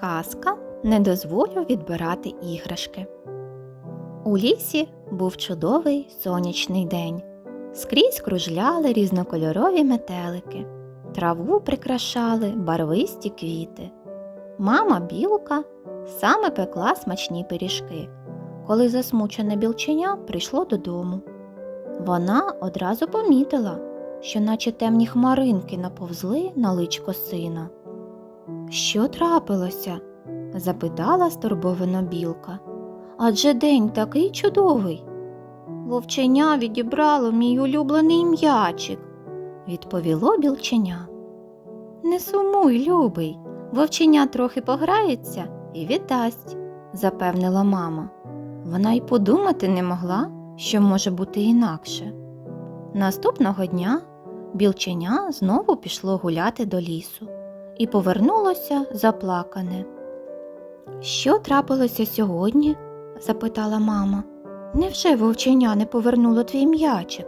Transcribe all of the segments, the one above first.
Казка не дозволю відбирати іграшки. У лісі був чудовий сонячний день. Скрізь кружляли різнокольорові метелики, траву прикрашали барвисті квіти. Мама білка саме пекла смачні пиріжки, коли засмучене білченя прийшло додому. Вона одразу помітила, що наче темні хмаринки наповзли на личко сина. Що трапилося? запитала стурбована білка. Адже день такий чудовий. Вовченя відібрало мій улюблений м'ячик, відповіло білченя. Не сумуй, любий, вовченя трохи пограється і віддасть, запевнила мама. Вона й подумати не могла, що може бути інакше. Наступного дня білченя знову пішло гуляти до лісу і повернулося заплакане. Що трапилося сьогодні? запитала мама. Невже вовченя не повернуло твій м'ячик?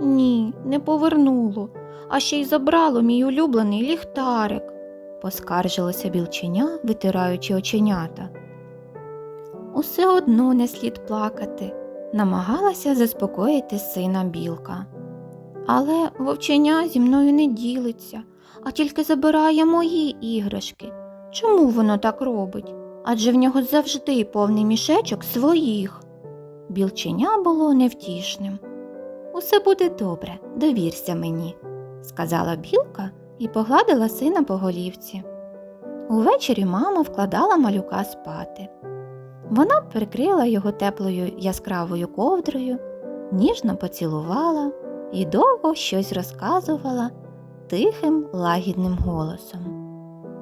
Ні, не повернуло, а ще й забрало мій улюблений ліхтарик, поскаржилося білченя, витираючи оченята. Усе одно не слід плакати, намагалася заспокоїти сина білка. Але вовченя зі мною не ділиться, а тільки забирає мої іграшки. Чому воно так робить? Адже в нього завжди повний мішечок своїх. Білченя було невтішним. Усе буде добре, довірся мені, сказала білка і погладила сина по голівці. Увечері мама вкладала малюка спати. Вона прикрила його теплою яскравою ковдрою, ніжно поцілувала і довго щось розказувала тихим лагідним голосом.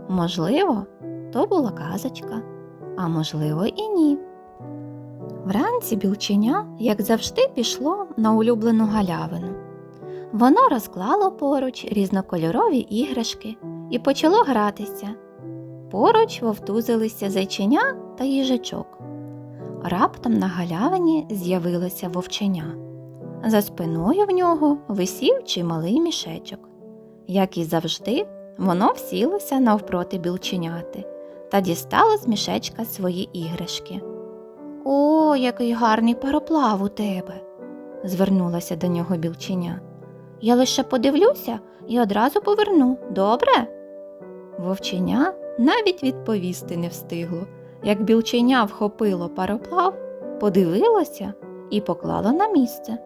Можливо, то була казочка, а можливо, і ні. Вранці білченя, як завжди, пішло на улюблену галявину. Воно розклало поруч різнокольорові іграшки і почало гратися. Поруч вовтузилися зайченя та їжачок. Раптом на галявині з'явилося вовченя. За спиною в нього висів чималий мішечок. Як і завжди, воно всілося навпроти білченяти та дістало з мішечка свої іграшки. О, який гарний пароплав у тебе, звернулася до нього білченя. Я лише подивлюся і одразу поверну, добре? Вовченя навіть відповісти не встигло, як білченя вхопило пароплав, подивилося і поклало на місце.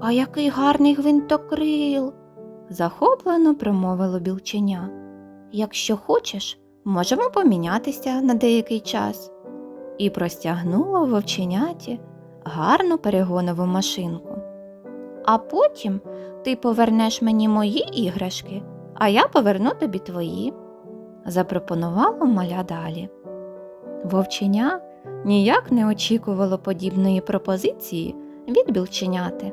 А який гарний гвинтокрил, захоплено промовило білченя. Якщо хочеш, можемо помінятися на деякий час. І простягнуло вовченяті гарну перегонову машинку. А потім ти повернеш мені мої іграшки, а я поверну тобі твої, запропонувало маля далі. Вовченя ніяк не очікувало подібної пропозиції від білченяти,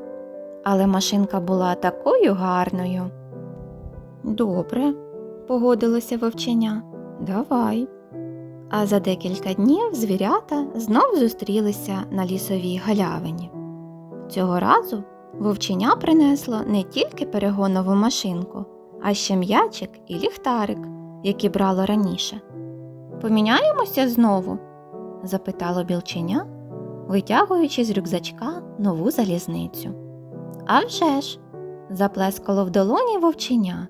але машинка була такою гарною. Добре, погодилося вовченя. Давай. А за декілька днів звірята знов зустрілися на лісовій галявині. Цього разу вовченя принесло не тільки перегонову машинку, а ще м'ячик і ліхтарик, які брало раніше. Поміняємося знову? запитало білченя, витягуючи з рюкзачка нову залізницю. «А вже ж!» – заплескало в долоні вовченя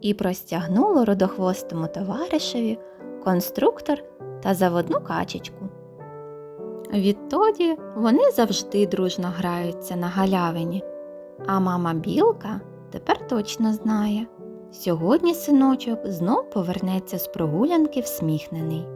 і простягнуло родохвостому товаришеві конструктор та заводну качечку. Відтоді вони завжди дружно граються на галявині, а мама білка тепер точно знає. Сьогодні синочок знов повернеться з прогулянки всміхнений.